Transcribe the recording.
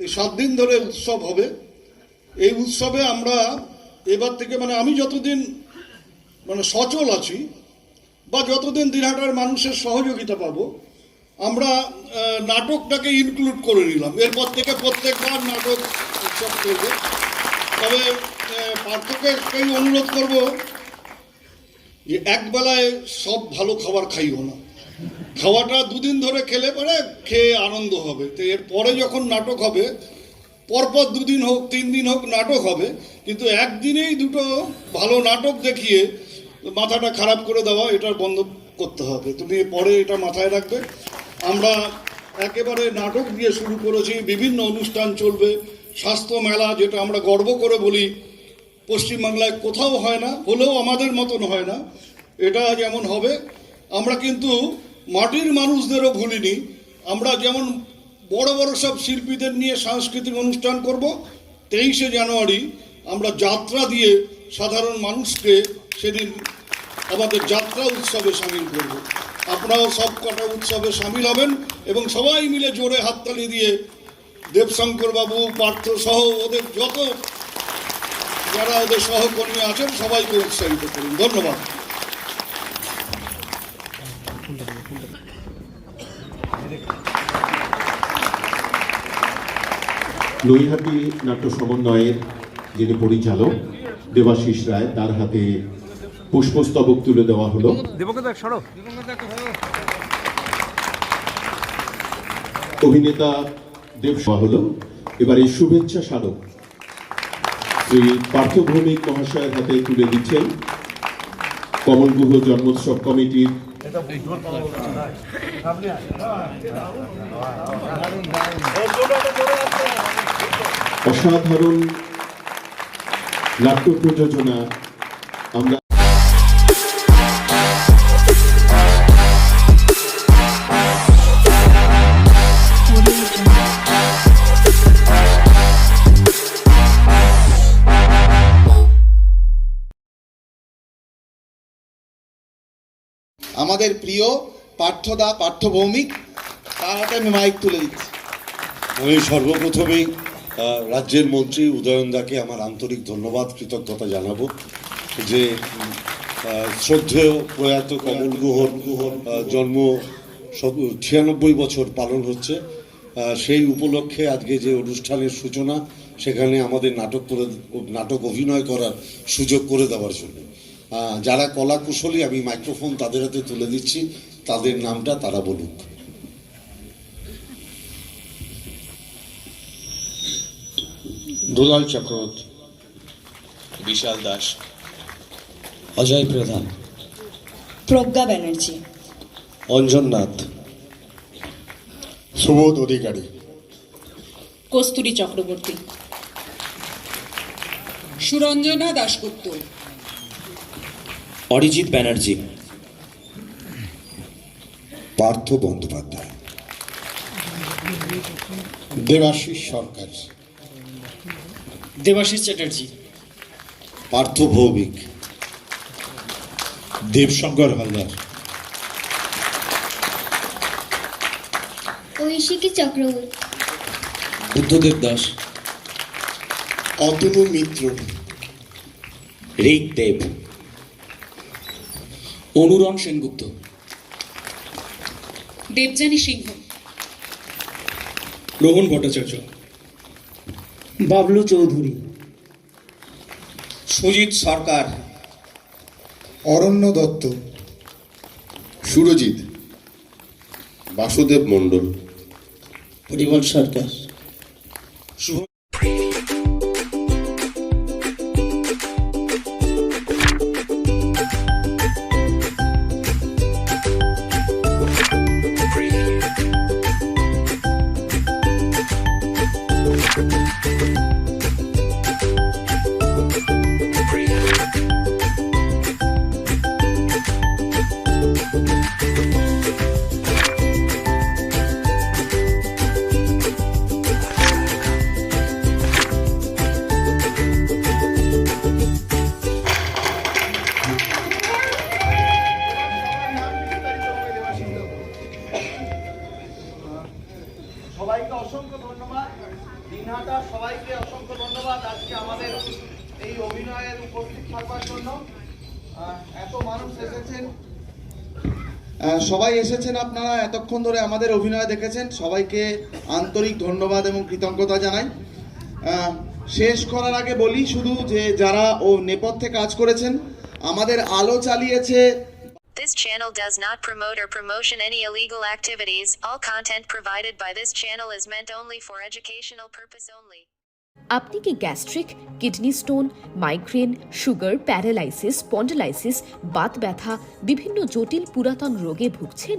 এই সাত দিন ধরে উৎসব হবে। এই উৎসবে আমরা এবার থেকে মানে আমি যতদিন মানে সচল আছি বা যতদিন দিনহাটার মানুষের সহযোগিতা পাবো আমরা নাটকটাকে ইনক্লুড করে নিলাম। এরপর থেকে প্রত্যেকবার নাটক উৎসব করবে। তবে আহ, পার্থক্যকেই অনুরোধ করব যে একবেলায় সব ভালো খাবার খাইও না। খাওয়াটা দুদিন ধরে খেলে পরে খেয়ে আনন্দ হবে। তো এর পরে যখন নাটক হবে, পরপর দুদিন হোক, তিন দিন হোক নাটক হবে, কিন্তু একদিনেই দুটো ভালো নাটক দেখিয়ে মাথাটা খারাপ করে দেওয়া, এটা বন্ধ করতে হবে। তুমি পরে এটা মাথায় রাখবে। আমরা একেবারে নাটক দিয়ে শুরু করেছি, বিভিন্ন অনুষ্ঠান চলবে, স্বাস্থ্য মেলা যেটা আমরা গর্ব করে বলি, পশ্চিমবাংলায় কোথাও হয় না, হলেও আমাদের মতন হয় না, এটা যেমন হবে। আমরা কিন্তু মাটির মানুষদেরও ভুলিনি। আমরা যেমন বড় বড় সব শিল্পীদের নিয়ে সাংস্কৃতিক অনুষ্ঠান করব, তেইশে জানুয়ারি আমরা যাত্রা দিয়ে সাধারণ মানুষকে সেদিন আমাদের যাত্রা উৎসবে সামিল করব। আপনারাও সব কটা উৎসবে সামিল হবেন এবং সবাই মিলে জোরে হাততালি দিয়ে দেবশঙ্কর বাবু পার্থ সহ ওদের যত যারা ওদের সহকর্মী আছেন সবাইকে উৎসাহিত করুন। ধন্যবাদ। নৈহাটি নাট্য সমন্বয়ের যিনি পরিচালক দেবাশিস রায় তার হাতে পুষ্পস্তবক তুলে দেওয়া হলো। অভিনেতা দেব হলো। এবারে শুভেচ্ছা স্মারক। শ্রী পার্থ ভৌমিক মহাশয়ের হাতে তুলে দিচ্ছেন কমল গুহ জন্মোৎসব কমিটির অসাধারণ নাট্য প্রযোজনা আমরা আমাদের প্রিয় পাঠ্যদা পাঠ্যভৌমিক তার হাতে আমি মাইক তুলে দিচ্ছি। আমি সর্বপ্রথমেই রাজ্যের মন্ত্রী উদয়নদাকে আমার আন্তরিক ধন্যবাদ, কৃতজ্ঞতা জানাব যে শ্রদ্ধেয় প্রয়াত কমল গুহর জন্ম ছিয়ানব্বই বছর পালন হচ্ছে। সেই উপলক্ষে আজকে যে অনুষ্ঠানের সূচনা, সেখানে আমাদের নাটক করে, নাটক অভিনয় করার সুযোগ করে দেওয়ার জন্য। যারা কলা কুশলী আমি মাইক্রোফোন তাদের হাতে তুলে দিচ্ছি, তাদের নামটা তারা বলুক। দুলাল চক্রবর্তী বিশাল দাস অজয় প্রধান প্রজ্ঞা ব্যানার্জি অঞ্জন নাথ সুবোধ অধিকারী কস্তুরী চক্রবর্তী সুরঞ্জনা দাশগুপ্ত অরিজিৎ ব্যানার্জি পার্থ বন্দ্যোপাধ্যায় দেবাশিস সরকার। দেবাশিস চ্যাটার্জি। পার্থ ভৌমিক। দেবশঙ্কর হালদার। ঐশিকী চক্রবর্তী। বুদ্ধদেব দাস। অতনু মিত্র। ঋক দেব অনুরণ সেনগুপ্ত। দেবযানী সিংহ। রোহন ভট্টাচার্য। বাবলু চৌধুরী। সুজিত সরকার। অরণ্য দত্ত। সুরজিৎ। বাসুদেব মণ্ডল। পরিমল সরকার। সবাইকে অসংখ্য ধন্যবাদ। দিনহাটা সবাইকে অসংখ্য ধন্যবাদ আজকে আমাদের এই অভিনয়ের উপস্থিত থাকবার জন্য। এত মানুষ এসেছেন। সবাই এসেছেন আপনারা এতক্ষণ ধরে আমাদের অভিনয় দেখেছেন। সবাইকে আন্তরিক ধন্যবাদ এবং কৃতজ্ঞতা জানাই। শেষ করার আগে বলি শুধু যে যারা ও নেপথ্যে কাজ করেছেন, আমাদের আলো চালিয়েছে This channel does not promote or promotion any illegal activities. All content provided by this channel is meant only for educational purpose only. আপনি কি gastric kidney stone migraine sugar paralysis spondylosis Baat ব্যথা বিভিন্ন জটিল পুরাতন রোগে ভুগছেন